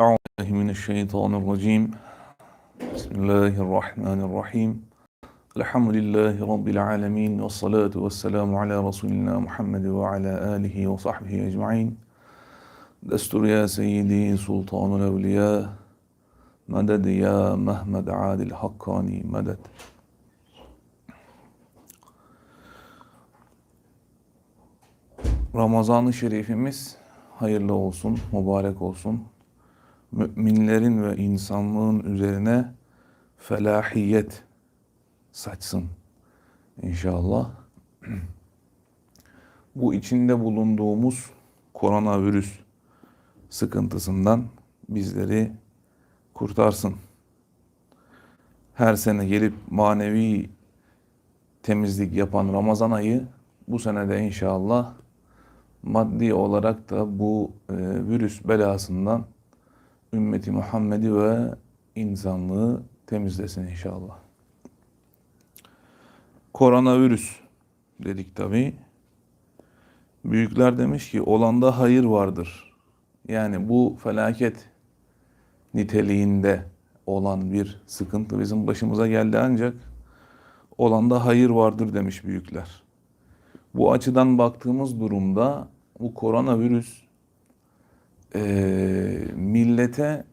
أعوذ بالله من الشيطان الرجيم بسم الله الرحمن الرحيم الحمد لله رب العالمين والصلاة والسلام على رسولنا محمد وعلى آله وصحبه أجمعين دستور يا سيدي سلطان الأولياء مدد يا مهمد عادل حقاني مدد Ramazan-ı Şerifimiz hayırlı olsun, mübarek olsun. Müminlerin ve insanlığın üzerine felahiyet saçsın inşallah. Bu içinde bulunduğumuz koronavirüs sıkıntısından bizleri kurtarsın. Her sene gelip manevi temizlik yapan Ramazan ayı bu sene de inşallah maddi olarak da bu e, virüs belasından ümmeti Muhammed'i ve insanlığı temizlesin inşallah. Koronavirüs dedik tabi. Büyükler demiş ki olanda hayır vardır. Yani bu felaket niteliğinde olan bir sıkıntı bizim başımıza geldi ancak olanda hayır vardır demiş büyükler. Bu açıdan baktığımız durumda bu koronavirüs e, millete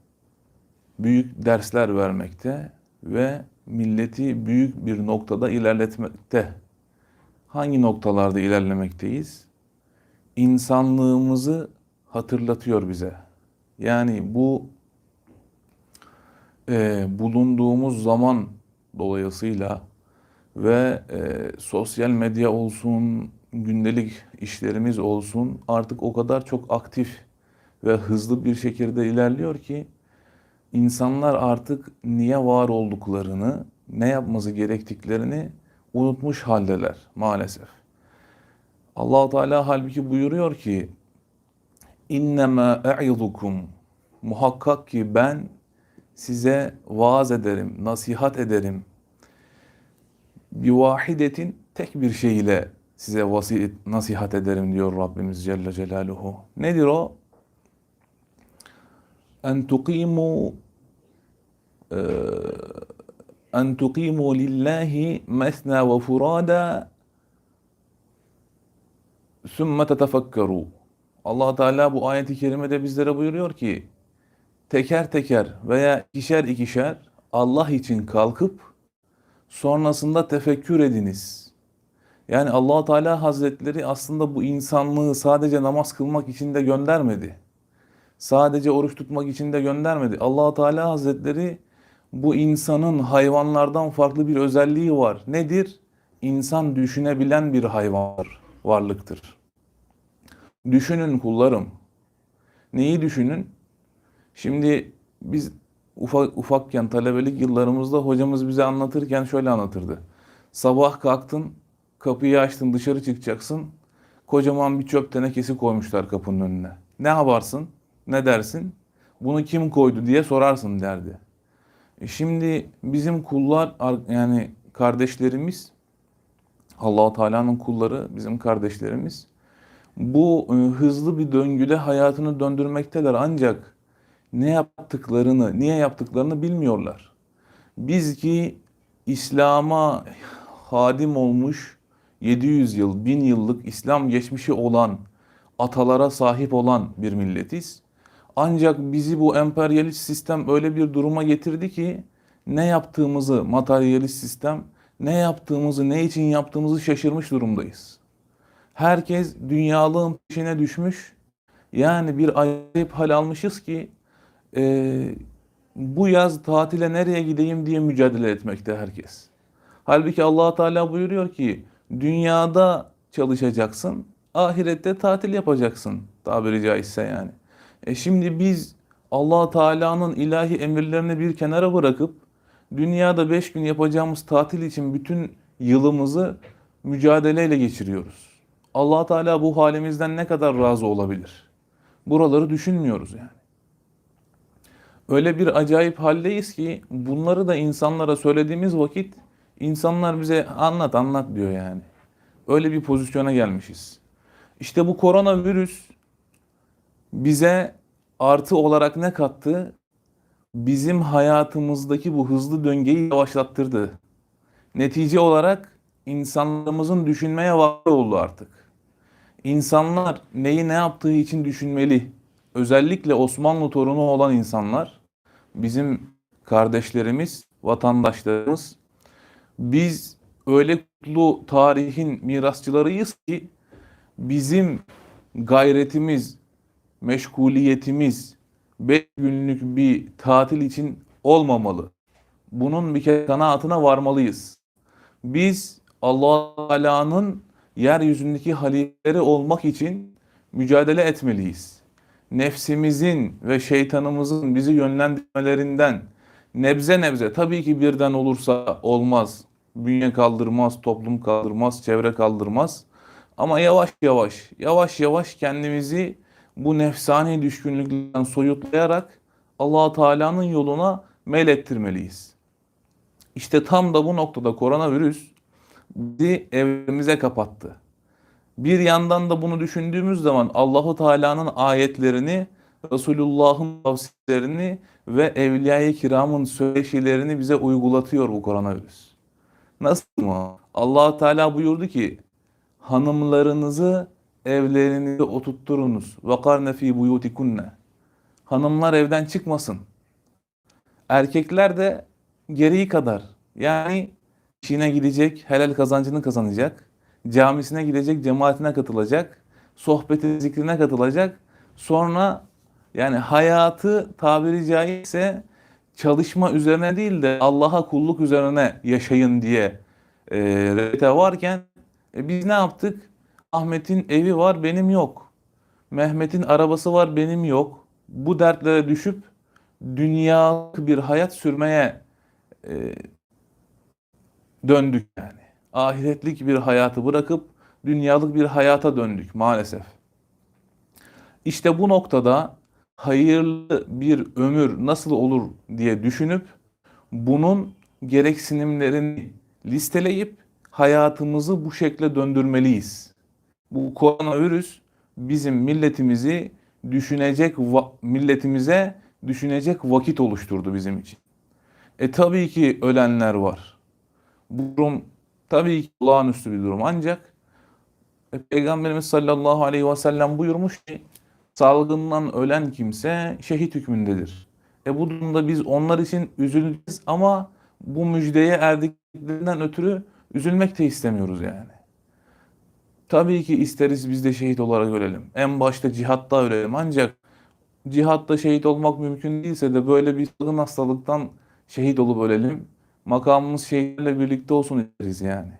büyük dersler vermekte ve milleti büyük bir noktada ilerletmekte. Hangi noktalarda ilerlemekteyiz? İnsanlığımızı hatırlatıyor bize. Yani bu e, bulunduğumuz zaman dolayısıyla ve e, sosyal medya olsun, gündelik işlerimiz olsun artık o kadar çok aktif ve hızlı bir şekilde ilerliyor ki insanlar artık niye var olduklarını, ne yapması gerektiklerini unutmuş haldeler maalesef. Allah Teala halbuki buyuruyor ki innema e'izukum muhakkak ki ben size vaaz ederim, nasihat ederim. Bir vahidetin tek bir şey ile size vasiyet, nasihat ederim diyor Rabbimiz Celle Celaluhu. Nedir o? Tuqimu en tuqimu lillahi mesna ve furada sümme tetefekkeru. Allah Teala bu ayeti kerimede bizlere buyuruyor ki teker teker veya ikişer ikişer Allah için kalkıp sonrasında tefekkür ediniz. Yani allah Teala Hazretleri aslında bu insanlığı sadece namaz kılmak için de göndermedi. Sadece oruç tutmak için de göndermedi. allah Teala Hazretleri bu insanın hayvanlardan farklı bir özelliği var. Nedir? İnsan düşünebilen bir hayvan varlıktır. Düşünün kullarım. Neyi düşünün? Şimdi biz ufak, ufakken talebelik yıllarımızda hocamız bize anlatırken şöyle anlatırdı. Sabah kalktın, kapıyı açtın, dışarı çıkacaksın. Kocaman bir çöp tenekesi koymuşlar kapının önüne. Ne yaparsın? Ne dersin? Bunu kim koydu diye sorarsın derdi. E şimdi bizim kullar yani kardeşlerimiz Allah Teala'nın kulları bizim kardeşlerimiz bu e, hızlı bir döngüde hayatını döndürmekteler ancak ne yaptıklarını, niye yaptıklarını bilmiyorlar. Biz ki İslam'a hadim olmuş 700 yıl, 1000 yıllık İslam geçmişi olan, atalara sahip olan bir milletiz. Ancak bizi bu emperyalist sistem öyle bir duruma getirdi ki ne yaptığımızı materyalist sistem, ne yaptığımızı, ne için yaptığımızı şaşırmış durumdayız. Herkes dünyalığın peşine düşmüş. Yani bir acayip hal almışız ki e, bu yaz tatile nereye gideyim diye mücadele etmekte herkes. Halbuki allah Teala buyuruyor ki dünyada çalışacaksın, ahirette tatil yapacaksın tabiri caizse yani. E şimdi biz allah Teala'nın ilahi emirlerini bir kenara bırakıp dünyada beş gün yapacağımız tatil için bütün yılımızı mücadeleyle geçiriyoruz. allah Teala bu halimizden ne kadar razı olabilir? Buraları düşünmüyoruz yani. Öyle bir acayip haldeyiz ki bunları da insanlara söylediğimiz vakit insanlar bize anlat anlat diyor yani. Öyle bir pozisyona gelmişiz. İşte bu koronavirüs bize artı olarak ne kattı? Bizim hayatımızdaki bu hızlı döngüyü yavaşlattırdı. Netice olarak insanlarımızın düşünmeye vakti oldu artık. İnsanlar neyi ne yaptığı için düşünmeli. Özellikle Osmanlı torunu olan insanlar, bizim kardeşlerimiz, vatandaşlarımız, biz öyle kutlu tarihin mirasçılarıyız ki bizim gayretimiz, meşguliyetimiz 5 günlük bir tatil için olmamalı. Bunun bir kere kanaatine varmalıyız. Biz Allah Teala'nın yeryüzündeki halifeleri olmak için mücadele etmeliyiz. Nefsimizin ve şeytanımızın bizi yönlendirmelerinden nebze nebze tabii ki birden olursa olmaz. Bünye kaldırmaz, toplum kaldırmaz, çevre kaldırmaz. Ama yavaş yavaş, yavaş yavaş kendimizi bu nefsani düşkünlüklerden soyutlayarak Allah Teala'nın yoluna meylettirmeliyiz. İşte tam da bu noktada koronavirüs bizi evimize kapattı. Bir yandan da bunu düşündüğümüz zaman Allahu Teala'nın ayetlerini, Resulullah'ın tavsiyelerini ve Evliya-i Kiram'ın söyleşilerini bize uygulatıyor bu koronavirüs. Nasıl mı? Allah Teala buyurdu ki hanımlarınızı evlerinize oturtturunuz. Vakarne fi buyutikunne. Hanımlar evden çıkmasın. Erkekler de gereği kadar. Yani işine gidecek, helal kazancını kazanacak. Camisine gidecek, cemaatine katılacak. Sohbeti, zikrine katılacak. Sonra yani hayatı tabiri caizse çalışma üzerine değil de Allah'a kulluk üzerine yaşayın diye e, rete varken e, biz ne yaptık? Ahmet'in evi var benim yok. Mehmet'in arabası var benim yok. Bu dertlere düşüp dünyalık bir hayat sürmeye e, döndük yani. Ahiretlik bir hayatı bırakıp dünyalık bir hayata döndük maalesef. İşte bu noktada hayırlı bir ömür nasıl olur diye düşünüp bunun gereksinimlerini listeleyip hayatımızı bu şekle döndürmeliyiz. Bu koronavirüs bizim milletimizi düşünecek milletimize düşünecek vakit oluşturdu bizim için. E tabii ki ölenler var. Bu durum tabii ki olağanüstü bir durum ancak e, Peygamberimiz sallallahu aleyhi ve sellem buyurmuş ki salgından ölen kimse şehit hükmündedir. E bu durumda biz onlar için üzüleceğiz ama bu müjdeye erdiklerinden ötürü üzülmek de istemiyoruz yani. Tabii ki isteriz biz de şehit olarak ölelim. En başta cihatta ölelim ancak cihatta şehit olmak mümkün değilse de böyle bir salgın hastalıktan şehit olup ölelim. Makamımız şehitlerle birlikte olsun isteriz yani.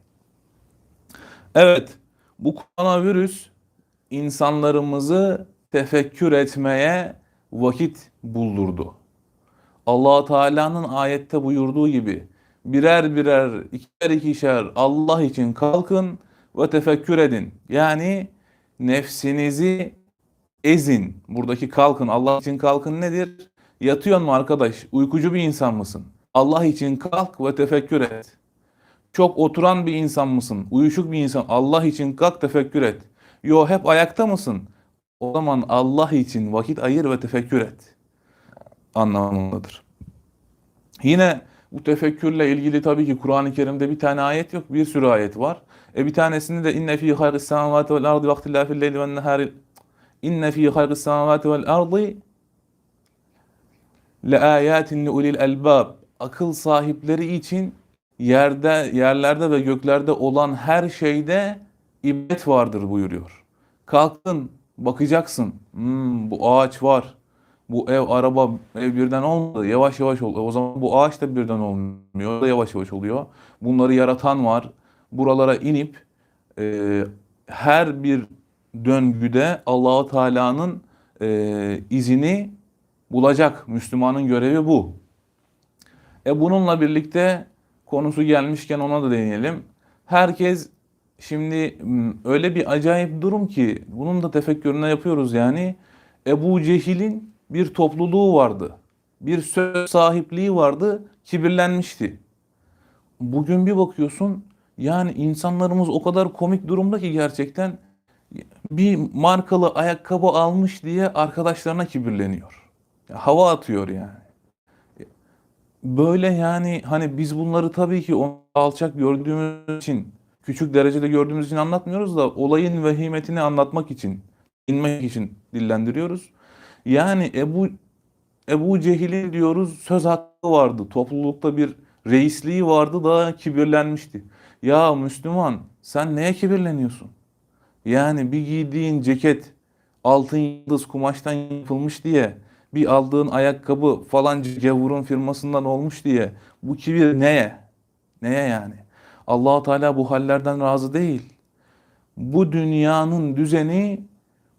Evet, bu koronavirüs insanlarımızı tefekkür etmeye vakit buldurdu. allah Teala'nın ayette buyurduğu gibi birer birer, ikişer ikişer Allah için kalkın ve tefekkür edin. Yani nefsinizi ezin. Buradaki kalkın, Allah için kalkın nedir? Yatıyor mu arkadaş? Uykucu bir insan mısın? Allah için kalk ve tefekkür et. Çok oturan bir insan mısın? Uyuşuk bir insan. Allah için kalk tefekkür et. Yo hep ayakta mısın? O zaman Allah için vakit ayır ve tefekkür et. Anlamındadır. Yine bu tefekkürle ilgili tabii ki Kur'an-ı Kerim'de bir tane ayet yok. Bir sürü ayet var. E bir tanesinde de inne fi hayris semavati vel ardı vaktilâfil leyli ven nehâri inne fi hayris semavati vel ardı le ayatin li ulil elbab akıl sahipleri için yerde yerlerde ve göklerde olan her şeyde ibret vardır buyuruyor. Kalkın bakacaksın. Hmm, bu ağaç var. Bu ev, araba, ev birden olmadı. Yavaş yavaş oluyor. O zaman bu ağaç da birden olmuyor. O da yavaş yavaş oluyor. Bunları yaratan var. Buralara inip e, her bir döngüde Allahu Teala'nın e, izini bulacak. Müslümanın görevi bu. E bununla birlikte konusu gelmişken ona da değinelim. Herkes şimdi öyle bir acayip durum ki bunun da tefekkürüne yapıyoruz yani. Ebu Cehil'in bir topluluğu vardı. Bir söz sahipliği vardı, kibirlenmişti. Bugün bir bakıyorsun yani insanlarımız o kadar komik durumda ki gerçekten Bir markalı ayakkabı almış diye arkadaşlarına kibirleniyor. Hava atıyor yani. Böyle yani hani biz bunları tabii ki onu alçak gördüğümüz için, küçük derecede gördüğümüz için anlatmıyoruz da olayın vehimetini anlatmak için, inmek için dillendiriyoruz. Yani Ebu Ebu Cehil'in diyoruz söz hakkı vardı. Toplulukta bir reisliği vardı da kibirlenmişti. Ya Müslüman sen neye kibirleniyorsun? Yani bir giydiğin ceket altın yıldız kumaştan yapılmış diye bir aldığın ayakkabı falanca gavurun firmasından olmuş diye bu kibir neye? Neye yani? Allah Teala bu hallerden razı değil. Bu dünyanın düzeni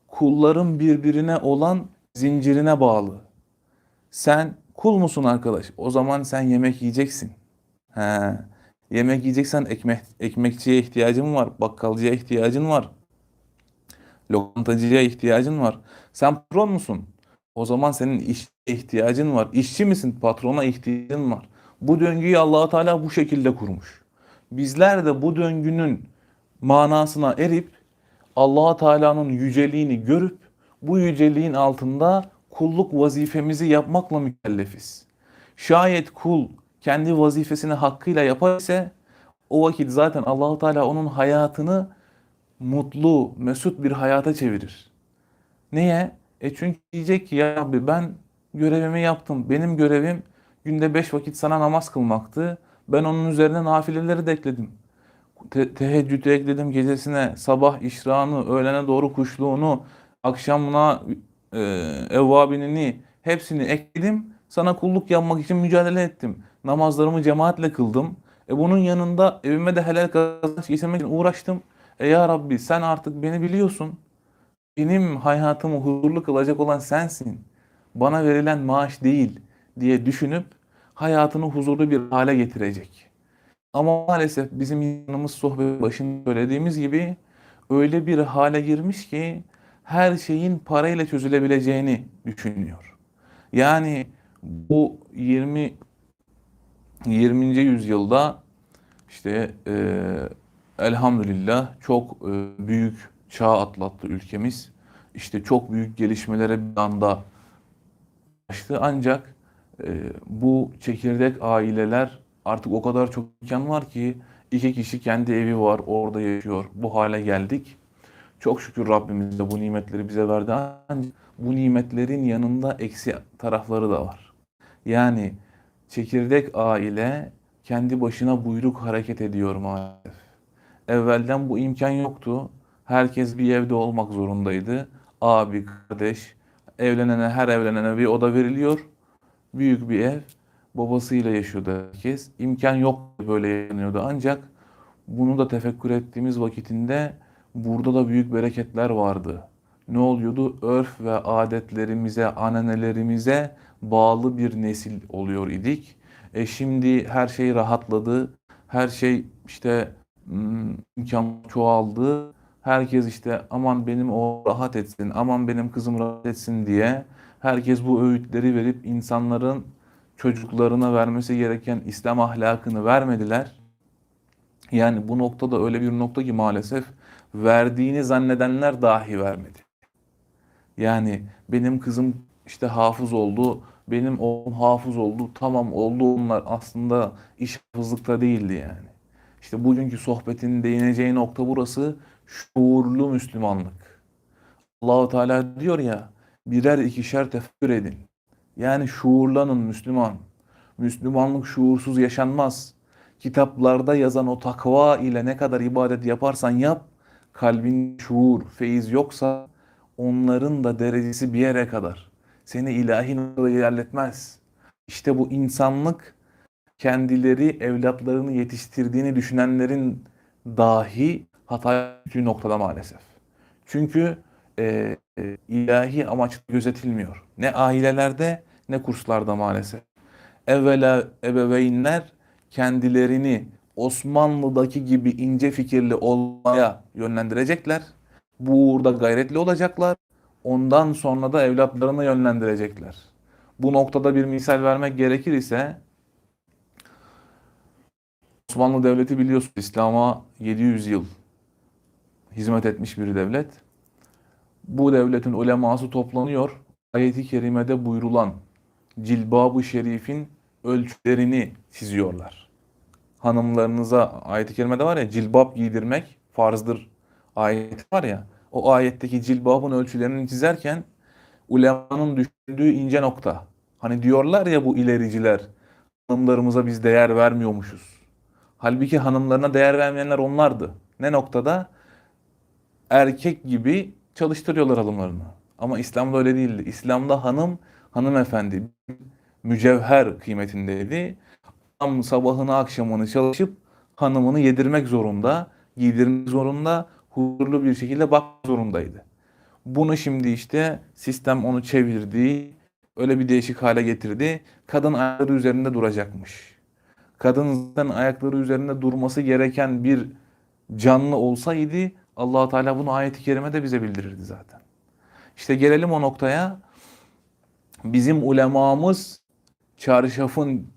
kulların birbirine olan zincirine bağlı. Sen kul musun arkadaş? O zaman sen yemek yiyeceksin. He. Yemek yiyeceksen ekmek, ekmekçiye ihtiyacın var, bakkalcıya ihtiyacın var. Lokantacıya ihtiyacın var. Sen patron musun? O zaman senin işe ihtiyacın var. İşçi misin? Patrona ihtiyacın var. Bu döngüyü Allah Teala bu şekilde kurmuş. Bizler de bu döngünün manasına erip Allah Teala'nın yüceliğini görüp bu yüceliğin altında kulluk vazifemizi yapmakla mükellefiz. Şayet kul kendi vazifesini hakkıyla yapar ise o vakit zaten Allahu Teala onun hayatını mutlu, mesut bir hayata çevirir. Niye? E çünkü diyecek ki ya Rabbi ben görevimi yaptım. Benim görevim günde beş vakit sana namaz kılmaktı. Ben onun üzerine nafileleri de ekledim. Te teheccüdü ekledim gecesine, sabah işrağını, öğlene doğru kuşluğunu, akşamına e, evvabinini hepsini ekledim. Sana kulluk yapmak için mücadele ettim. Namazlarımı cemaatle kıldım. E bunun yanında evime de helal kazanç getirmek için uğraştım. E ya Rabbi sen artık beni biliyorsun. Benim hayatımı huzurlu kılacak olan sensin. Bana verilen maaş değil diye düşünüp hayatını huzurlu bir hale getirecek. Ama maalesef bizim yanımız sohbet başında söylediğimiz gibi öyle bir hale girmiş ki her şeyin parayla çözülebileceğini düşünüyor. Yani bu 20 20. yüzyılda işte e, elhamdülillah çok e, büyük çağ atlattı ülkemiz. İşte çok büyük gelişmelere bir anda açtı. Ancak e, bu çekirdek aileler artık o kadar çok imkan var ki iki kişi kendi evi var, orada yaşıyor. Bu hale geldik. Çok şükür Rabbimiz de bu nimetleri bize verdi. Ancak bu nimetlerin yanında eksi tarafları da var. Yani çekirdek aile kendi başına buyruk hareket ediyor maalesef. Evvelden bu imkan yoktu. Herkes bir evde olmak zorundaydı. Abi, kardeş, evlenene, her evlenene bir oda veriliyor. Büyük bir ev. Babasıyla yaşıyordu herkes. İmkan yok böyle yaşanıyordu. Ancak bunu da tefekkür ettiğimiz vakitinde burada da büyük bereketler vardı. Ne oluyordu? Örf ve adetlerimize, ananelerimize bağlı bir nesil oluyor idik. E şimdi her şey rahatladı. Her şey işte hmm, imkan çoğaldı. Herkes işte aman benim o rahat etsin, aman benim kızım rahat etsin diye herkes bu öğütleri verip insanların çocuklarına vermesi gereken İslam ahlakını vermediler. Yani bu noktada öyle bir nokta ki maalesef verdiğini zannedenler dahi vermedi. Yani benim kızım işte hafız oldu, benim oğlum hafız oldu, tamam oldu onlar aslında iş hafızlıkta değildi yani. İşte bugünkü sohbetin değineceği nokta burası şuurlu Müslümanlık. Allahu Teala diyor ya birer ikişer tefekkür edin. Yani şuurlanın Müslüman. Müslümanlık şuursuz yaşanmaz. Kitaplarda yazan o takva ile ne kadar ibadet yaparsan yap, kalbin şuur, feyiz yoksa onların da derecesi bir yere kadar. Seni ilahi noktada ilerletmez. İşte bu insanlık kendileri evlatlarını yetiştirdiğini düşünenlerin dahi hata düştüğü noktada maalesef. Çünkü e, e, ilahi amaç gözetilmiyor. Ne ailelerde ne kurslarda maalesef. Evvela ebeveynler kendilerini Osmanlı'daki gibi ince fikirli olmaya yönlendirecekler. Bu uğurda gayretli olacaklar. Ondan sonra da evlatlarını yönlendirecekler. Bu noktada bir misal vermek gerekir ise Osmanlı Devleti biliyorsunuz İslam'a 700 yıl hizmet etmiş bir devlet. Bu devletin uleması toplanıyor. Ayet-i kerimede buyurulan cilbab-ı şerifin ölçülerini çiziyorlar. Hanımlarınıza ayet-i kerimede var ya cilbab giydirmek farzdır ayet var ya o ayetteki cilbabın ölçülerini çizerken ulemanın düşündüğü ince nokta. Hani diyorlar ya bu ilericiler hanımlarımıza biz değer vermiyormuşuz. Halbuki hanımlarına değer vermeyenler onlardı. Ne noktada? Erkek gibi çalıştırıyorlar hanımlarını. Ama İslam'da öyle değildi. İslam'da hanım hanımefendi mücevher kıymetindeydi. Tam sabahını akşamını çalışıp hanımını yedirmek zorunda, giydirmek zorunda, huzurlu bir şekilde bak zorundaydı. Bunu şimdi işte sistem onu çevirdi, öyle bir değişik hale getirdi. Kadın ayakları üzerinde duracakmış. Kadın zaten ayakları üzerinde durması gereken bir canlı olsaydı allah Teala bunu ayet-i kerimede bize bildirirdi zaten. İşte gelelim o noktaya. Bizim ulemamız çarşafın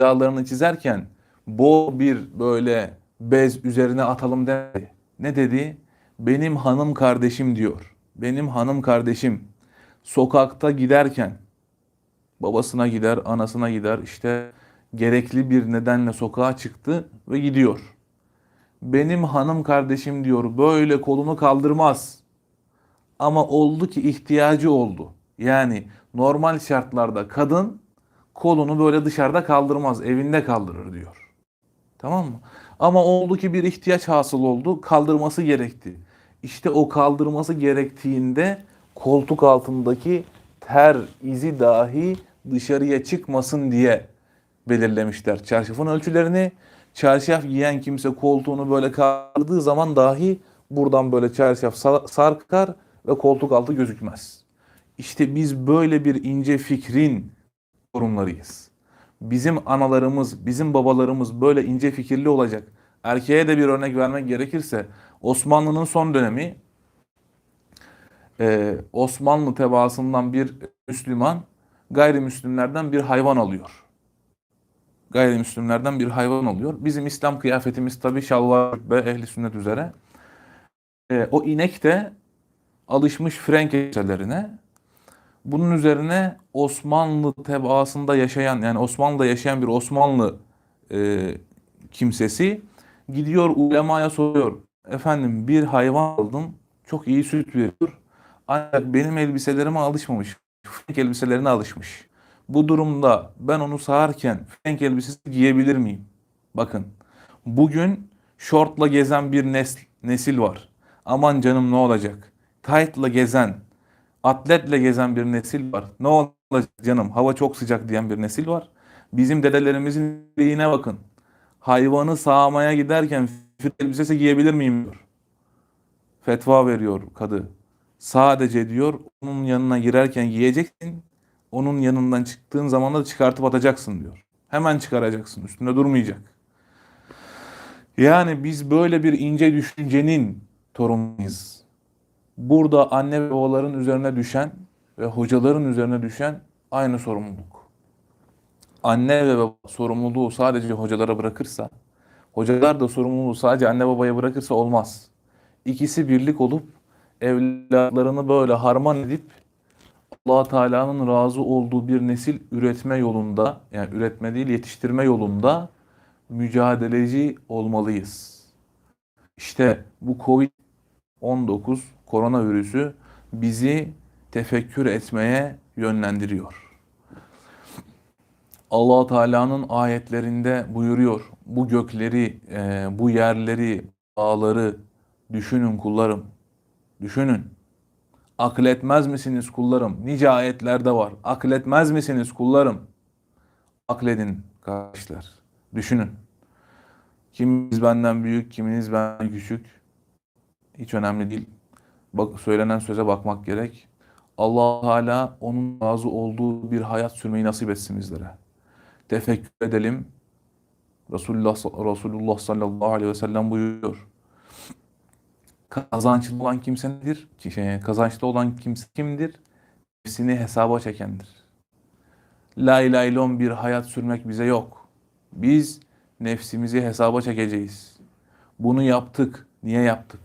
dağlarını çizerken bol bir böyle bez üzerine atalım demedi. Ne dedi? Benim hanım kardeşim diyor. Benim hanım kardeşim sokakta giderken babasına gider, anasına gider işte gerekli bir nedenle sokağa çıktı ve gidiyor. Benim hanım kardeşim diyor böyle kolunu kaldırmaz. Ama oldu ki ihtiyacı oldu. Yani normal şartlarda kadın kolunu böyle dışarıda kaldırmaz, evinde kaldırır diyor. Tamam mı? Ama oldu ki bir ihtiyaç hasıl oldu, kaldırması gerekti. İşte o kaldırması gerektiğinde koltuk altındaki ter izi dahi dışarıya çıkmasın diye belirlemişler çarşafın ölçülerini. Çarşaf giyen kimse koltuğunu böyle kaldırdığı zaman dahi buradan böyle çarşaf sarkar ve koltuk altı gözükmez. İşte biz böyle bir ince fikrin sorunlarıyız. Bizim analarımız, bizim babalarımız böyle ince fikirli olacak. Erkeğe de bir örnek vermek gerekirse Osmanlı'nın son dönemi e, Osmanlı tebaasından bir Müslüman gayrimüslimlerden bir hayvan alıyor. Gayrimüslimlerden bir hayvan alıyor. Bizim İslam kıyafetimiz tabi şalvar ve ehli sünnet üzere. E, o inek de alışmış Frenk elbiselerine. Bunun üzerine Osmanlı tebaasında yaşayan yani Osmanlı'da yaşayan bir Osmanlı e, kimsesi gidiyor ulemaya soruyor. Efendim bir hayvan aldım çok iyi süt veriyor. Ancak benim elbiselerime alışmamış. Frenk elbiselerine alışmış. Bu durumda ben onu sağarken Frenk elbisesi giyebilir miyim? Bakın bugün şortla gezen bir nesil, nesil var. Aman canım ne olacak? Tight'la gezen, atletle gezen bir nesil var. Ne olacak canım hava çok sıcak diyen bir nesil var. Bizim dedelerimizin dediğine bakın. Hayvanı sağmaya giderken elbisesi giyebilir miyim diyor. Fetva veriyor kadı. Sadece diyor onun yanına girerken giyeceksin. Onun yanından çıktığın zaman da çıkartıp atacaksın diyor. Hemen çıkaracaksın. Üstünde durmayacak. Yani biz böyle bir ince düşüncenin torunuyuz. Burada anne ve babaların üzerine düşen ve hocaların üzerine düşen aynı sorumluluk. Anne ve baba sorumluluğu sadece hocalara bırakırsa, hocalar da sorumluluğu sadece anne babaya bırakırsa olmaz. İkisi birlik olup evlatlarını böyle harman edip allah Teala'nın razı olduğu bir nesil üretme yolunda, yani üretme değil yetiştirme yolunda mücadeleci olmalıyız. İşte bu Covid-19 koronavirüsü bizi tefekkür etmeye yönlendiriyor. allah Teala'nın ayetlerinde buyuruyor. Bu gökleri, e, bu yerleri, dağları düşünün kullarım. Düşünün. Akletmez misiniz kullarım? Nice ayetlerde var. Akletmez misiniz kullarım? Akledin kardeşler. Düşünün. Kiminiz benden büyük, kiminiz benden küçük. Hiç önemli değil. Bak, söylenen söze bakmak gerek. Allah hala onun razı olduğu bir hayat sürmeyi nasip etsin bizlere. Tefekkür edelim. Resulullah, Resulullah sallallahu aleyhi ve sellem buyuruyor. Kazançlı olan kimse nedir? Şey, kazançlı olan kimse kimdir? Nefsini hesaba çekendir. La ilahe illallah bir hayat sürmek bize yok. Biz nefsimizi hesaba çekeceğiz. Bunu yaptık. Niye yaptık?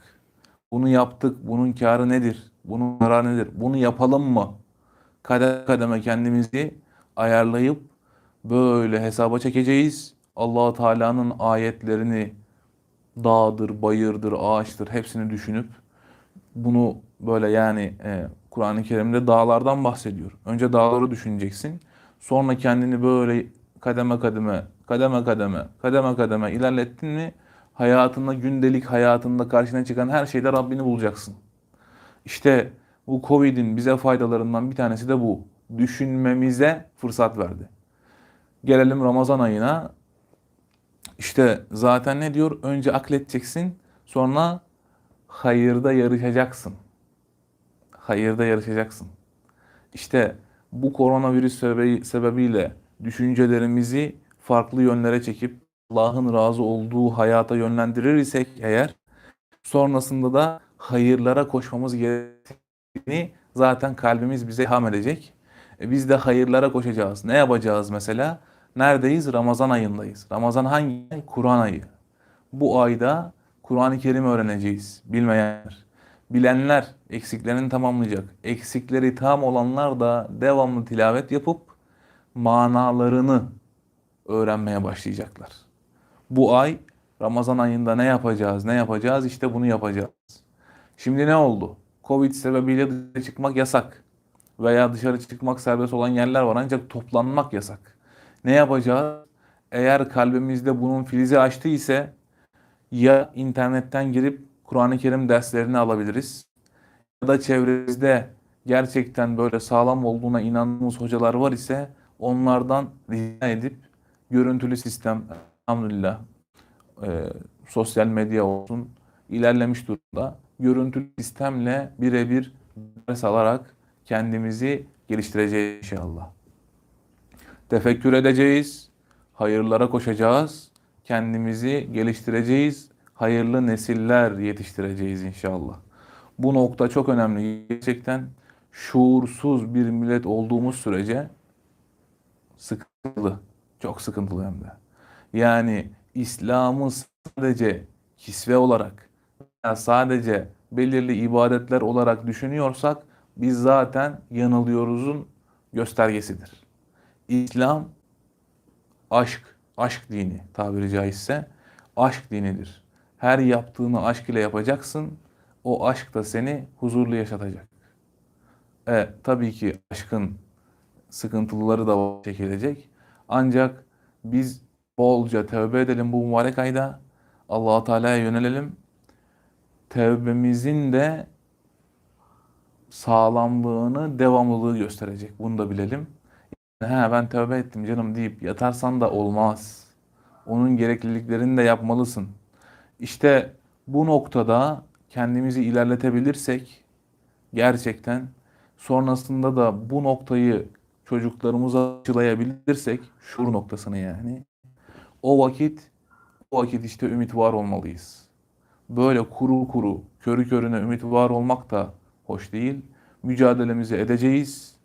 Bunu yaptık. Bunun karı nedir? Bunun zararı nedir? Bunu yapalım mı? Kademe kademe kendimizi ayarlayıp böyle hesaba çekeceğiz. Allah Teala'nın ayetlerini dağdır, bayırdır, ağaçtır hepsini düşünüp bunu böyle yani e, Kur'an-ı Kerim'de dağlardan bahsediyor. Önce dağları düşüneceksin. Sonra kendini böyle kademe kademe, kademe kademe, kademe kademe ilerlettin mi hayatında, gündelik hayatında karşına çıkan her şeyde Rabbini bulacaksın. İşte bu Covid'in bize faydalarından bir tanesi de bu. Düşünmemize fırsat verdi. Gelelim Ramazan ayına. İşte zaten ne diyor? Önce akledeceksin, sonra hayırda yarışacaksın. Hayırda yarışacaksın. İşte bu koronavirüs sebebi- sebebiyle düşüncelerimizi farklı yönlere çekip Allah'ın razı olduğu hayata yönlendirirsek eğer sonrasında da hayırlara koşmamız gerektiğini zaten kalbimiz bize ilham edecek. E biz de hayırlara koşacağız. Ne yapacağız mesela? Neredeyiz? Ramazan ayındayız. Ramazan hangi? Kur'an ayı. Bu ayda Kur'an-ı Kerim öğreneceğiz. Bilmeyenler. Bilenler eksiklerini tamamlayacak. Eksikleri tam olanlar da devamlı tilavet yapıp manalarını öğrenmeye başlayacaklar. Bu ay Ramazan ayında ne yapacağız? Ne yapacağız? İşte bunu yapacağız. Şimdi ne oldu? Covid sebebiyle dışarı çıkmak yasak. Veya dışarı çıkmak serbest olan yerler var ancak toplanmak yasak. Ne yapacağız? Eğer kalbimizde bunun filizi açtı ise ya internetten girip Kur'an-ı Kerim derslerini alabiliriz ya da çevremizde gerçekten böyle sağlam olduğuna inandığımız hocalar var ise onlardan rica edip görüntülü sistem elhamdülillah e, sosyal medya olsun ilerlemiş durumda. Görüntülü sistemle birebir ders alarak kendimizi geliştireceğiz inşallah. Tefekkür edeceğiz, hayırlara koşacağız, kendimizi geliştireceğiz, hayırlı nesiller yetiştireceğiz inşallah. Bu nokta çok önemli. Gerçekten şuursuz bir millet olduğumuz sürece sıkıntılı, çok sıkıntılı hem de. Yani İslam'ı sadece kisve olarak veya sadece belirli ibadetler olarak düşünüyorsak biz zaten yanılıyoruzun göstergesidir. İslam aşk, aşk dini tabiri caizse aşk dinidir. Her yaptığını aşk ile yapacaksın. O aşk da seni huzurlu yaşatacak. E, tabii ki aşkın sıkıntılıları da çekilecek. Ancak biz bolca tövbe edelim bu mübarek ayda. Allah Teala'ya yönelelim. Tevbemizin de sağlamlığını, devamlılığı gösterecek. Bunu da bilelim. He ben tövbe ettim canım deyip yatarsan da olmaz. Onun gerekliliklerini de yapmalısın. İşte bu noktada kendimizi ilerletebilirsek gerçekten sonrasında da bu noktayı çocuklarımıza aşılayabilirsek şuur noktasını yani o vakit o vakit işte ümit var olmalıyız. Böyle kuru kuru, körü körüne ümit var olmak da hoş değil. Mücadelemizi edeceğiz.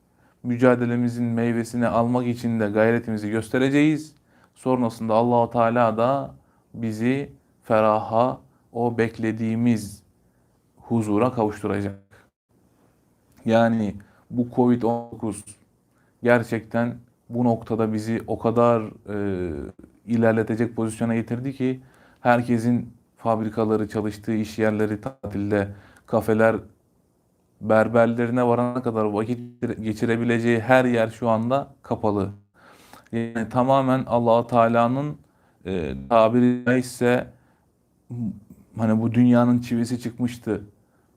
Mücadelemizin meyvesini almak için de gayretimizi göstereceğiz. Sonrasında Allahu Teala da bizi feraha, o beklediğimiz huzura kavuşturacak. Yani bu Covid-19 gerçekten bu noktada bizi o kadar e, ilerletecek pozisyona getirdi ki herkesin fabrikaları, çalıştığı iş yerleri tatilde, kafeler, berberlerine varana kadar vakit geçirebileceği her yer şu anda kapalı. Yani tamamen Allah Teala'nın e, tabiri caizse hani bu dünyanın çivisi çıkmıştı.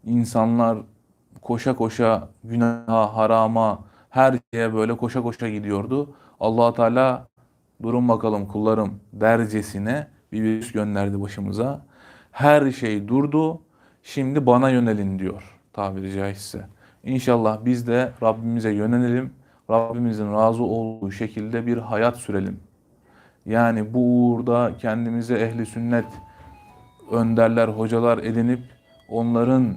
İnsanlar koşa koşa günaha, harama, her şeye böyle koşa koşa gidiyordu. Allah Teala durun bakalım kullarım dercesine bir virüs gönderdi başımıza. Her şey durdu. Şimdi bana yönelin diyor tabiri caizse. İnşallah biz de Rabbimize yönelelim. Rabbimizin razı olduğu şekilde bir hayat sürelim. Yani bu uğurda kendimize ehli sünnet önderler, hocalar edinip onların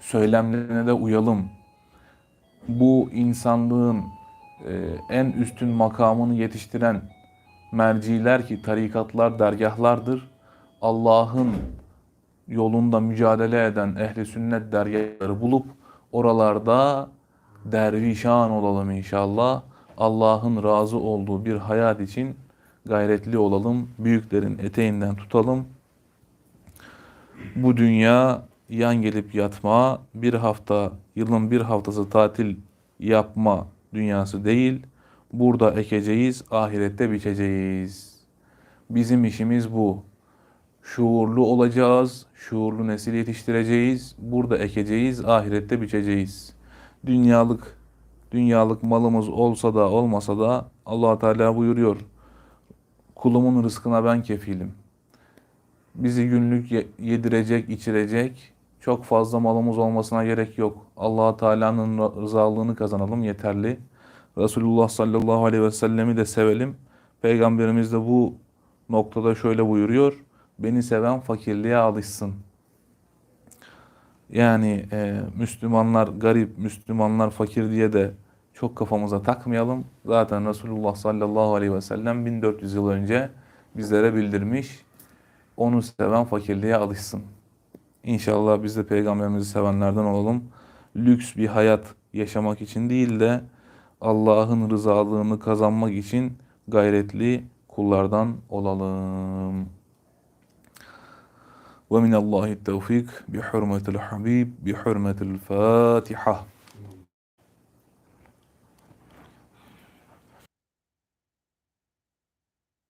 söylemlerine de uyalım. Bu insanlığın en üstün makamını yetiştiren merciler ki tarikatlar, dergahlardır. Allah'ın yolunda mücadele eden ehli sünnet dergahları bulup oralarda dervişan olalım inşallah. Allah'ın razı olduğu bir hayat için gayretli olalım. Büyüklerin eteğinden tutalım. Bu dünya yan gelip yatma, bir hafta, yılın bir haftası tatil yapma dünyası değil. Burada ekeceğiz, ahirette biçeceğiz. Bizim işimiz bu. Şuurlu olacağız, şuurlu nesil yetiştireceğiz. Burada ekeceğiz, ahirette biçeceğiz. Dünyalık dünyalık malımız olsa da olmasa da Allah Teala buyuruyor. Kulumun rızkına ben kefilim. Bizi günlük ye- yedirecek, içirecek çok fazla malımız olmasına gerek yok. Allah Teala'nın rızalığını kazanalım yeterli. Resulullah sallallahu aleyhi ve sellemi de sevelim. Peygamberimiz de bu noktada şöyle buyuruyor. Beni seven fakirliğe alışsın. Yani e, Müslümanlar garip, Müslümanlar fakir diye de çok kafamıza takmayalım. Zaten Resulullah sallallahu aleyhi ve sellem 1400 yıl önce bizlere bildirmiş. Onu seven fakirliğe alışsın. İnşallah biz de peygamberimizi sevenlerden olalım. Lüks bir hayat yaşamak için değil de Allah'ın rızalığını kazanmak için gayretli kullardan olalım. ومن الله التوفيق بحرمة الحبيب بحرمة الفاتحة